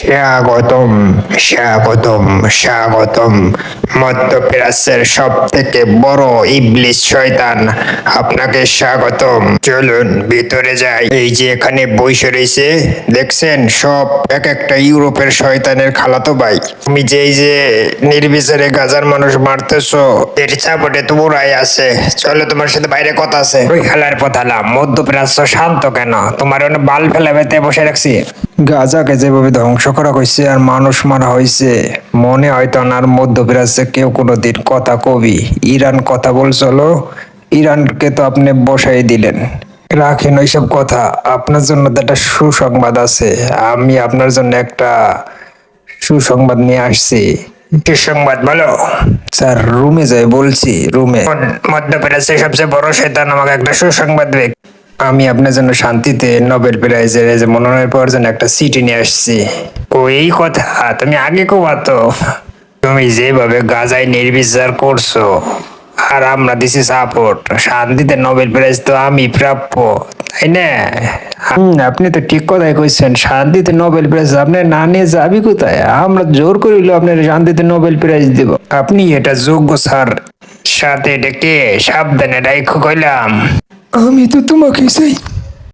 স্বাগতম স্বাগতম স্বাগতম। মধ্যপ্রাচ্যের সব থেকে বড় ইবলিশ শয়তান, আপনাকে স্বাগতম। চলুন ভিতরে যাই। এই যে এখানে রয়েছে, দেখছেন? সব এক একটা ইউরোপের শয়তানের খালাতো ভাই। তুমি যে যে নির্বিচারে গাজার মানুষ মারতেছো, এর চাপটে তোমরাই আছে। চলো, তোমার সাথে বাইরে কথা আছে। ওই খেলার পথালা মধ্যপ্রাচ্য শান্ত কেন? তোমার বাল ফেলে বেতে বসে রাখছি। গাজাকে যেভাবে ধ্বংস করা হয়েছে আর মানুষ মারা হয়েছে, মনে না আর মধ্যপ্রাচ্যে কেউ কোনোদিন কথা কবি। ইরান কথা বলছিল ইরানকে তো আপনি বসাই দিলেন। রাখেন ওইসব কথা। আপনার জন্য তো একটা সুসংবাদ আছে। আমি আপনার জন্য একটা সুসংবাদ নিয়ে আসছি। সুসংবাদ বলো? স্যার, রুমে যাই, বলছি, রুমে। মধ্যপ্রাচ্যের সবচেয়ে বড় শয়তান আমাকে একটা সুসংবাদ আমি আপনার জন্য শান্তিতে নোবেল প্রাইজের যে মনোনয়ন পাওয়ার জন্য একটা সিটি নিয়ে আসছি। ও, এই কথা? তুমি আগে কোবাতো তুমি যেভাবে গাজায় নির্বিচার করছ, আর আমরা দিছি সাপোর্ট শান্তিতে নোবেল প্রাইজ তো আমি প্রাপ্য, তাই না? আপনি তো ঠিক কথাই কইছেন, শান্তিতে নোবেল প্রাইজ আপনি না নিয়ে যাবি কোথায়? আমরা জোর করিল আপনার শান্তিতে নোবেল প্রাইজ দেব। আপনি এটা যোগ্য, স্যার। সাথে এটা কে? সাবধানে রাইখো কইলাম। আমি তো তোমাকে চাই